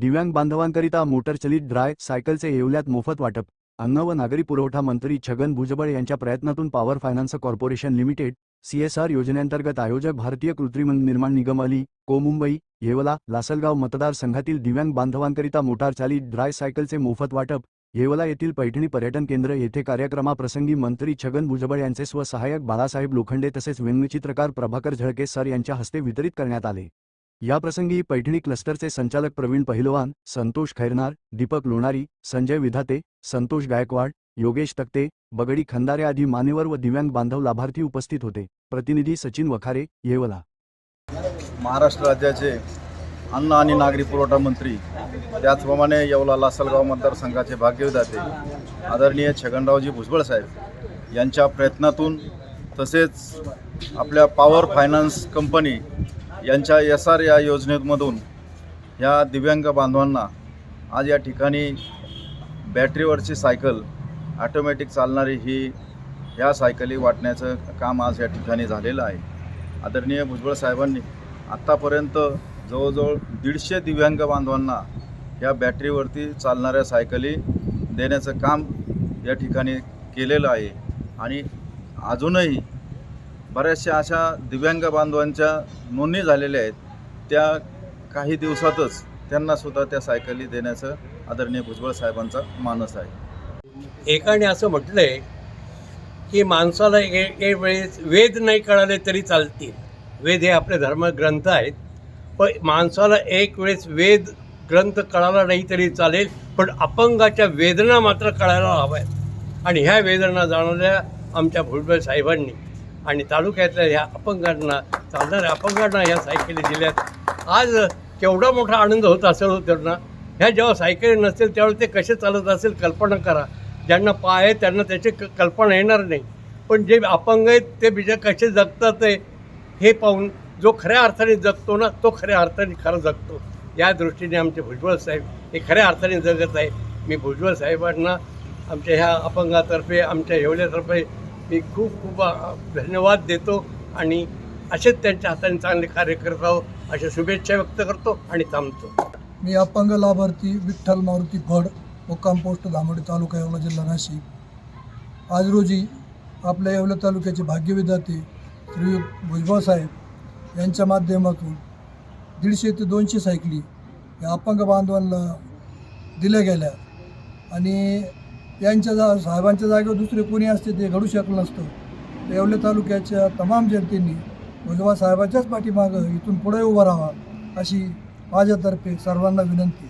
दिव्यांग बांधवांकरिता मोटरचलित ड्राय सायकलचे येवल्यात मोफत वाटप. अन्न व नागरी पुरवठा मंत्री छगन भुजबळ यांच्या प्रयत्नातून power finance corporation limited CSR योजनेअंतर्गत आयोजक भारतीय कृत्रिम निर्माण निगम अली को मुंबई येवला लासलगाव मतदारसंघातील दिव्यांग बांधवांकरिता मोटारचालित ड्राय सायकलचे मोफत वाटप येवला येथील पैठणी पर्यटन केंद्र येथे कार्यक्रमाप्रसंगी मंत्री छगन भुजबळ यांचे स्वसहाय्यक बाळासाहेब लोखंडे तसेच व्यंगचित्रकार प्रभाकर झळके सर यांच्या हस्ते वितरित करण्यात आले. याप्रसंगी पैठणी क्लस्टरचे संचालक प्रवीण पहिलवान संतोष खैरनार दीपक लोणारी संजय विधाते संतोष गायकवाड योगेश तक्ते बगडी खंदारे आदी मान्यवर व दिव्यांग बांधव लाभार्थी उपस्थित होते. प्रतिनिधी सचिन वखारे येवला. महाराष्ट्र राज्याचे अन्न आणि नागरी पुरवठा मंत्री त्याचप्रमाणे येवला लासलगाव मतदारसंघाचे भाग्यविधाते आदरणीय छगनरावजी भुजबळ साहेब यांच्या प्रयत्नातून तसेच आपल्या पॉवर फायनान्स कंपनी यांच्या एस आर या योजनेमधून ह्या दिव्यांग बांधवांना आज या ठिकाणी बॅटरीवरची सायकल ॲटोमॅटिक चालणारी ही ह्या सायकली वाटण्याचं काम आज या ठिकाणी झालेलं आहे. आदरणीय भुजबळ साहेबांनी आत्तापर्यंत जवळजवळ दीडशे दिव्यांग बांधवांना या बॅटरीवरती चालणाऱ्या सायकली देण्याचं काम या ठिकाणी केलेलं आहे. आणि अजूनही बऱ्याचशा अशा दिव्यांग बांधवांच्या नोंदणी झालेल्या आहेत. त्या काही दिवसातच त्यांनासुद्धा त्या सायकली देण्याचं आदरणीय भुजबळ साहेबांचा मानस आहे. एकाने असं म्हटलंय की माणसाला एक एक वेळेस वेद नाही कळाले तरी चालतील. वेद हे आपले धर्मग्रंथ आहेत. पण माणसाला एक वेळेस वेद ग्रंथ कळाला नाही तरी चालेल पण अपंगाच्या वेदना मात्र कळायला हव्यात. आणि ह्या वेदना जाणवल्या आमच्या भुजबळ साहेबांनी. आणि तालुक्यातल्या ह्या अपंगांना चालणाऱ्या अपंगांना ह्या सायकली दिल्यात. आज केवढा मोठा आनंद होत असेल हो त्यांना. ह्या जेव्हा सायकली नसतील त्यावेळी ते कसे चालत असेल कल्पना करा. ज्यांना पाय आहे त्यांना त्याची क कल्पना येणार नाही. पण जे अपंग आहेत ते बिजा कसे जगतात आहे हे पाहून जो खऱ्या अर्थाने जगतो ना तो खऱ्या अर्थाने खरं जगतो. या दृष्टीने आमचे भुजबळ साहेब हे खऱ्या अर्थाने जगत आहे मी भुजबळ साहेबांना आमच्या ह्या अपंगातर्फे आमच्या येवल्यातर्फे मी खूप खूप धन्यवाद देतो आणि असेच त्यांच्या हाताने चांगले कार्य करत राहो अशा शुभेच्छा व्यक्त करतो आणि थांबतो. मी अपंग लाभार्थी विठ्ठल मारुती फड मुक्काम पोस्ट धामोडी तालुका येवला जिल्हा नाशिक. आज रोजी आपल्या येवला तालुक्याचे भाग्यविधाते श्री भुजबळ साहेब यांच्या माध्यमातून दीडशे ते दोनशे सायकली या अपंग बांधवांना दिल्या गेल्या आणि यांच्या जा साहेबांच्या जागेवर दुसरे कोणी असते ते घडू शकलं नसतं. येवले तालुक्याच्या तमाम जनतेने भुजबळ साहेबाच्याच पाठीमागं इथून पुढे उभं राहावा अशी माझ्यातर्फे सर्वांना विनंती.